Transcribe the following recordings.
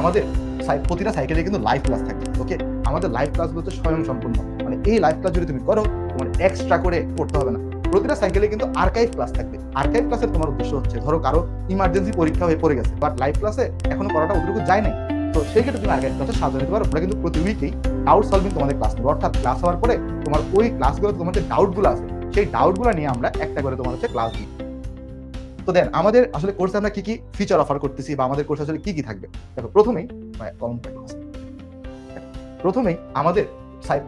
আমাদের প্রতিটা সাইকেলে কিন্তু লাইভ ক্লাস থাকবে ওকে আমাদের লাইভ ক্লাসগুলো হচ্ছে স্বয়ং সম্পূর্ণ মানে এই লাইভ ক্লাস যদি তুমি করো, তোমার এক্সট্রা করে করতে হবে না। প্রতিটা সাইকেলে কিন্তু আর্কাইভ ক্লাস থাকবে। আর্কাইভ ক্লাসের তোমার উদ্দেশ্য হচ্ছে, ধরো কারও ইমার্জেন্সি পরীক্ষা হয়ে পড়ে গেছে বাট লাইভ ক্লাসে এখনও করাটা অতটুকু যায় নাই। তো সেই ক্ষেত্রে তুমি আর্কাইভ ক্লাসে সাজানো নিতে পারো। আমরা কিন্তু প্রতি উইকেই ডাউট সলভিং তোমাদের ক্লাস নেব। অর্থাৎ ক্লাস হওয়ার পরে তোমার ওই ক্লাসগুলো তোমার যে ডাউটগুলো আছে, সেই ডাউটগুলো নিয়ে আমরা একটা করে তোমার হচ্ছে ক্লাস দিই। তো দেন, আমাদের আসলে কোর্সে আমরা কি কি ফিচার অফার করতেছি বা আমাদের কোর্সে আসলে কি কি থাকবে? দেখো, প্রথমেই প্রথমেই আমাদের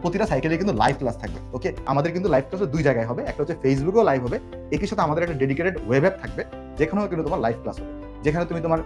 প্রতিটা সাইকেলে কিন্তু লাইভ ক্লাস থাকবে ওকে আমাদের কিন্তু লাইভ ক্লাস দুই জায়গায় হবে, একটা হচ্ছে ফেসবুকেও লাইভ হবে, একই সাথে আমাদের একটা ডেডিকেটেড ওয়েব অ্যাপ থাকবে, যেখানেও কিন্তু তোমার লাইভ ক্লাস হবে। যেখানে তুমি তোমার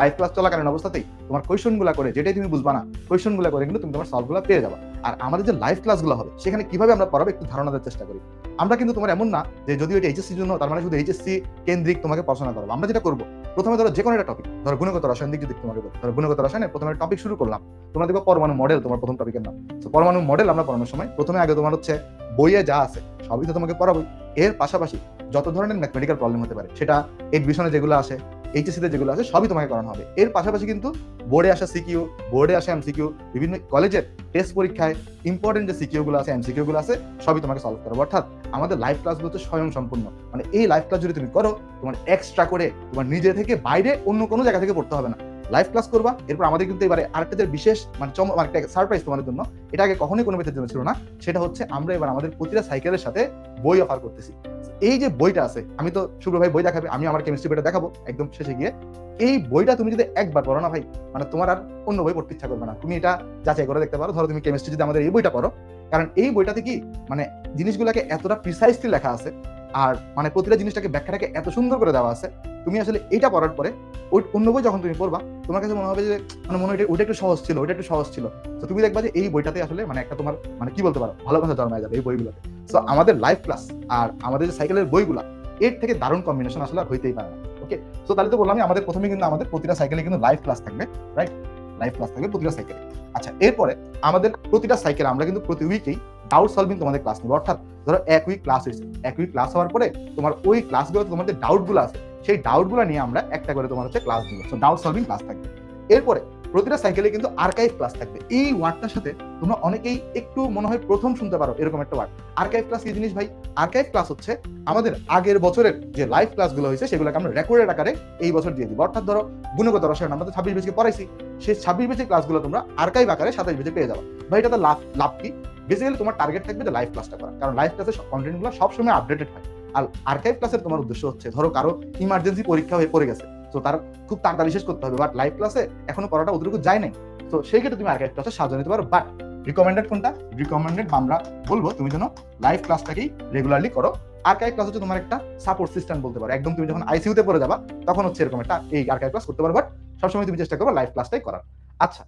লাইভ ক্লাস চলাকালীন অবস্থাতেই তোমার কোয়েশনগুলো করে, যেটাই তুমি বুঝবা না কোয়েশনগুলো করে কিন্তু তুমি তোমার সলভগুলো পেয়ে যাবা। আর আমাদের যে লাইভ ক্লাসগুলো হবে, সেখানে কীভাবে আমরা পড়াবো একটু ধারণা দেওয়ার চেষ্টা করি। আমরা কিন্তু তোমার এমন না যে যদি এটা এইচএসসির জন্য, তার মানে শুধু এইচএসসি কেন্দ্রিক তোমাকে পড়াশোনা করব। আমরা যেটা করব, প্রথমে ধরো যে কোনো একটা টপিক ধরো গুণগত রসায়ন দিক যদি তোমাকে ধরো গুণগত রসায়নের প্রথমে টপিক শুরু করলাম। তোমরা দেখব পরমাণু মডেল তোমার প্রথম টপিকের নাম। তো পরমাণু মডেল আমরা পড়ানোর সময়, প্রথমে আগে তোমার হচ্ছে বইয়ে যা আছে, সবই তো তোমাকে পড়াবোই। এর পাশাপাশি যত ধরনের ম্যাথমেটিক্যাল প্রবলেম হতে পারে, সেটা এডমিশনে যেগুলো আসে এইচএসসিতে যেগুলো আছে, সবই তোমাকে করানো হবে। এর পাশাপাশি কিন্তু বোর্ডে আসা সিকিউ বোর্ডে আসা এমসিকিউ বিভিন্ন কলেজের টেস্ট পরীক্ষায় ইম্পর্টেন্ট যে সিকিউ গুলো আছে এমসিকিউ গুলো আছে, সবই তোমাকে সলভ করব। অর্থাৎ আমাদের লাইভ ক্লাসগুলো হচ্ছে স্বয়ং সম্পূর্ণ। মানে এই লাইভ ক্লাস যদি তুমি করো, তোমার এক্সট্রা করে তোমার নিজে থেকে বাইরে অন্য কোনো জায়গা থেকে পড়তে হবে না। লাইভ ক্লাস করবা, এরপর আমাদের কিন্তু এবারে আরেকটা বিশেষ মানে চম মানে একটা সারপ্রাইজ তোমাদের জন্য, এটা আগে কখনোই কোনো বেতের জন্য ছিল না। সেটা হচ্ছে আমরা এবার আমাদের প্রতিটা সাইকেলের সাথে বই অফার করতেছি। এই যে বইটা আছে, আমি তো শুভ্র ভাই বই দেখাবে, আমি আমার কেমিস্ট্রি বইটা দেখাবো একদম শেষে গিয়ে। এই বইটা তুমি যদি একবার পড়ো না ভাই মানে তোমার আর অন্য বই পড়তে ইচ্ছা করবে না। তুমি এটা যাচাই করে দেখতে পারো। ধরো তুমি কেমিস্ট্রি যদি আমাদের এই বইটা পড়ো, কারণ এই বইটাতে কি মানে জিনিসগুলোকে এতটা প্রিসাইসলি লেখা আছে, আর মানে প্রতিটা জিনিসটাকে ব্যাখ্যাটাকে এত সুন্দর করে দেওয়া আছে, তুমি আসলে এইটা পড়ার পরে ওই অন্য বই যখন তুমি পড়বা, তোমার কাছে মনে হবে যে মানে মনে হয় এটা- ওইটা একটু সহজ ছিল, ওইটা একটু সহজ ছিল। তো তুমি দেখবা যে এই বইটাতে আসলে মানে একটা তোমার মানে কি বলতে পারো ভালোবাসা জন্মায় যাবে এই বইগুলোতে। সো আমাদের লাইফ ক্লাস আর আমাদের যে সাইকেলের বইগুলা, এর থেকে দারুণ কম্বিনেশন আসলে আর হইতেই পারে না ওকে সো তাহলে তো বললাম আমাদের প্রথমে কিন্তু আমাদের প্রতিটা সাইকেলে কিন্তু লাইভ ক্লাস থাকবে রাইট লাইভ ক্লাস থাকবে প্রতিটা সাইকেলে আচ্ছা এরপরে আমাদের প্রতিটা সাইকেল আমরা কিন্তু প্রতি উইকেই ডাউট সলভিং তোমাদের ক্লাস নেব। অর্থাৎ ধরো এক উইক ক্লাস হয়েছে, এক উইক ক্লাস হওয়ার পরে তোমার ওই ক্লাসগুলোতে তোমার যে ডাউটগুলো আছে, সেই ডাউটগুলো নিয়ে আমরা একটা করে তোমার হচ্ছে ক্লাস দিব সো ডাউট সলভিং ক্লাস থাকবে। এরপরে প্রতিটা সাইকেলে কিন্তু আর্কাইভ ক্লাস থাকবে। এই ওয়ার্ডটার সাথে তোমরা অনেকেই একটু মনে হয় প্রথম শুনতে পারো এরকম একটা ওয়ার্ড আর্কাইভ ক্লাস কি জিনিস ভাই? আর্কাইভ ক্লাস হচ্ছে আমাদের আগের বছরের যে লাইভ ক্লাসগুলো হয়েছে, সেগুলোকে আমরা রেকর্ডের আকারে এই বছর দিয়ে দিব। অর্থাৎ ধরো গুণগত রসায়ন, আমরা তো ছাব্বিশ বেজকে পড়াইছি, সেই ছাব্বিশ বেজের ক্লাসগুলো তোমরা আর্কাইভ আকারে সাতাইশ বেজে পেয়ে যাবে। ভাই, এটাতে লাভ লাভ কি? বেসিক্যালি তোমার টার্গেট থাকবে যে লাইভ ক্লাসটা করা কারণ লাইভ ক্লাসের কন্টেন্টগুলো সবসময় আপডেটেড হয় আর আর্কাইভ ক্লাসের তোমার উদ্দেশ্য হচ্ছে, ধরো কারও ইমার্জেন্সি পরীক্ষা হয়ে পড়ে গেছে তো তার খুব তাড়াতাড়ি শেষ করতে হবে বাট লাইভ ক্লাসে এখনও করাটা অতটুকু যায় নাই। তো সেই ক্ষেত্রে তুমি আর্কাইভ ক্লাসে সাহায্য নিতে পারো বাট রিকমেন্ডেড কোনটা? রিকমেন্ডেড আমরা বলব তুমি যেন লাইভ ক্লাসটাকেই রেগুলারলি করো। আর্কাইভ ক্লাস হচ্ছে তোমার একটা সাপোর্ট সিস্টেম বলতে পারো। একদম তুমি যখন আইসিউতে পড়ে যাবা, তখন হচ্ছে এরকম একটা এই আর্কাইভ ক্লাস করতে পারো বাট সবসময় তুমি চেষ্টা করো লাইভ ক্লাসটাই করার। আচ্ছা।